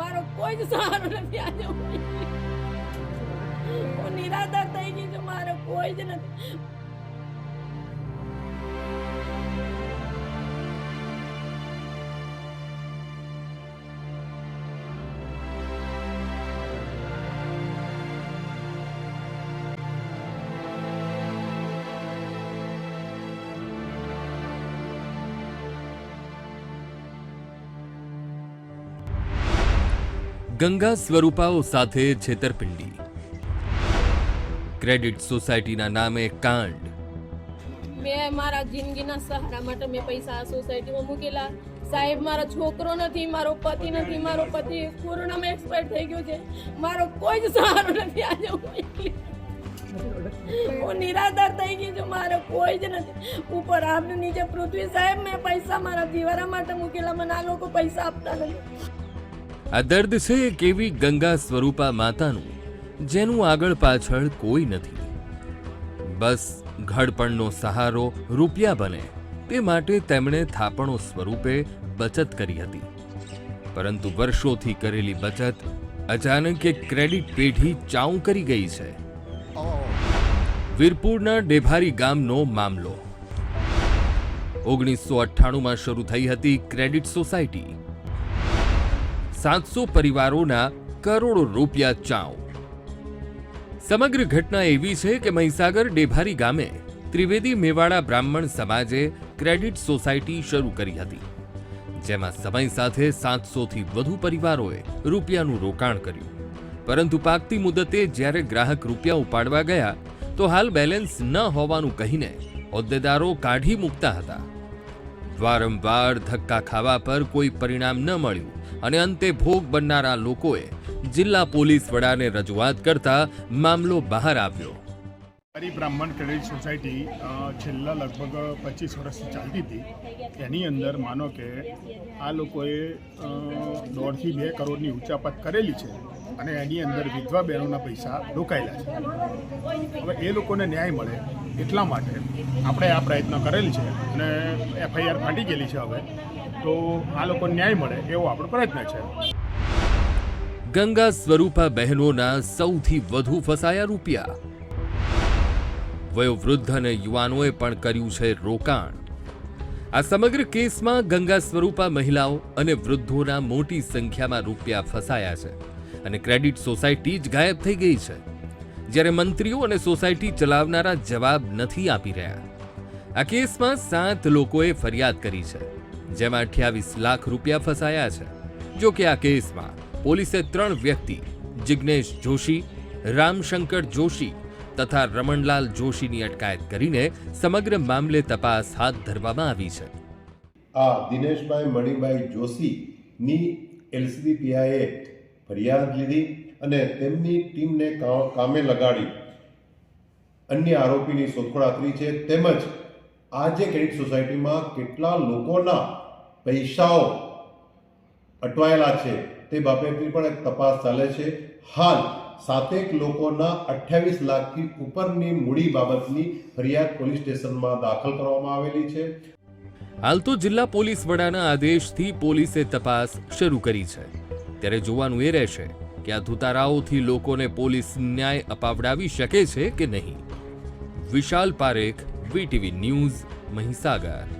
મારો કોઈ જ સહારો નથી, આજે હું નિરાધાર થઈ ગઈ છું, મારો કોઈ જ નથી. ગંગા સ્વરૂપાઓ સાથે છેતરપિંડી. ક્રેડિટ સોસાયટીના નામે કાંડ. મેં મારા જિંદગીના સહારા માટે મેં પૈસા આ સોસાયટીમાં મૂકેલા. સાહેબ, મારો છોકરો નથી, મારો પતિ નથી, મારો પતિ કોરોનામાં એક્સપાયર થઈ ગયો છે. મારો કોઈ જ સહારો નથી આજે હું નિરાધાર થઈ ગઈ છું, મારો કોઈ જ નથી. ઉપર આપને નીચે પૃથ્વી સાહેબ, મેં પૈસા મારા જીવારા માટે મૂકેલા. મને આ લોકો પૈસા આપતા નથી. આ દર્દ છે એક એવી ગંગા સ્વરૂપા માતાનું, જેનું આગળ પાછળ કોઈ નથી. બસ ઘડપણનો સહારો રૂપિયા બને, તે માટે તેમણે થાપણો સ્વરૂપે બચત કરી હતી. પરંતુ વર્ષોથી કરેલી બચત અચાનક એક ક્રેડિટ પેઢી ચાઉ કરી ગઈ છે. વીરપુરના ડેભારી ગામનો મામલો. ઓગણીસો અઠ્ઠાણુંમાં શરૂ થઈ હતી ક્રેડિટ સોસાયટી. સાતસો પરિવારોના કરોડો રૂપિયા ચાઉ સમગ્ર ઘટના એવી છે કે મહીસાગર ડેભારી ગામે ત્રિવેદી મેવાડા બ્રાહ્મણ સમાજે ક્રેડિટ સોસાયટી શરૂ કરી હતી, જેમાં સમય સાથે સાતસોથી વધુ પરિવારોએ રૂપિયાનું રોકાણ કર્યું. પરંતુ પાકતી મુદતે જ્યારે ગ્રાહક રૂપિયા ઉપાડવા ગયા, તો હાલ બેલેન્સ ન હોવાનું કહીને હોદ્દેદારો કાઢી મૂકતા હતા. વારંવાર ધક્કા ખાવા પર કોઈ પરિણામ ન મળ્યું. અને અંતે ભોગ બનનારા લોકોએ જિલ્લા પોલીસ વડાને રજૂઆત કરતા મામલો બહાર આવ્યો. મારી બ્રાહ્મણ ક્રેડિટ સોસાયટી છેલ્લા લગભગ પચીસ વર્ષથી ચાલતી હતી. એની અંદર માનો કે આ લોકોએ દોઢથી બે કરોડની ઊંચાપત કરેલી છે અને એની અંદર વિધવા બહેનોના પૈસા રોકાયેલા છે. હવે એ લોકોને ન્યાય મળે એટલા માટે આપણે આ પ્રયત્ન કરેલ છે અને એફઆઈઆર ફાટી ગયેલી છે હવે. તો આ લોકો ન્યાય મળે એવો આપણો પ્રયત્ન છે. ગંગા સ્વરૂપા બહેનોના સૌથી વધુ ફસાયા રૂપિયા. વયોવૃદ્ધ અને યુવાનોએ પણ કર્યું છે રોકાણ. આ સમગ્ર કેસમાં ગંગા સ્વરૂપા મહિલાઓ અને વૃદ્ધોના મોટી સંખ્યામાં રૂપિયા ફસાયા છે અને ક્રેડિટ સોસાયટી જ ગાયબ થઈ ગઈ છે. જ્યારે મંત્રીઓ અને સોસાયટી ચલાવનારા જવાબ નથી આપી રહ્યા. આ કેસમાં સાત લોકોએ ફરિયાદ કરી છે. જેમાં અઠ્યાવીસ લાખ રૂપિયા ફસાયા છે. જો કે આ કેસમાં પોલીસે ત્રણ વ્યક્તિ, જિગ્નેશ જોશી, રામશંકર જોશી તથા રમણલાલ જોશીની અટકાયત કરીને સમગ્ર મામલે તપાસ હાથ ધરવામાં આવી છે. આ દિનેશભાઈ મણિભાઈ જોશીની એલસીબી પીઆઈએ ફરિયાદ લીધી અને તેમની ટીમને કામે લગાડી. અન્ય આરોપીની શોધખોળ આકરી છે. તેમજ આ જે ક્રેડિટ સોસાયટીમાં કેટલા લોકોના પૈસાઓ અટવાયેલા છે. તે બાબતની પણ એક તપાસ ચાલે છે. હાલ સાતેક લોકોના અઠ્યાવીસ લાખથી ઉપરની મૂડી બાબતની ફરિયાદ પોલીસ સ્ટેશનમાં દાખલ કરવામાં આવેલી છે. હાલ તો જિલ્લા પોલીસ વડાના આદેશથી પોલીસે તપાસ શરૂ કરી છે. ત્યારે જોવાનું એ રહેશે કે આ ધુતારાઓથી લોકોને પોલીસ ન્યાય અપાવડાવી શકે છે કે નહીં. Vishal Parekh, VTV news, Mahisagar.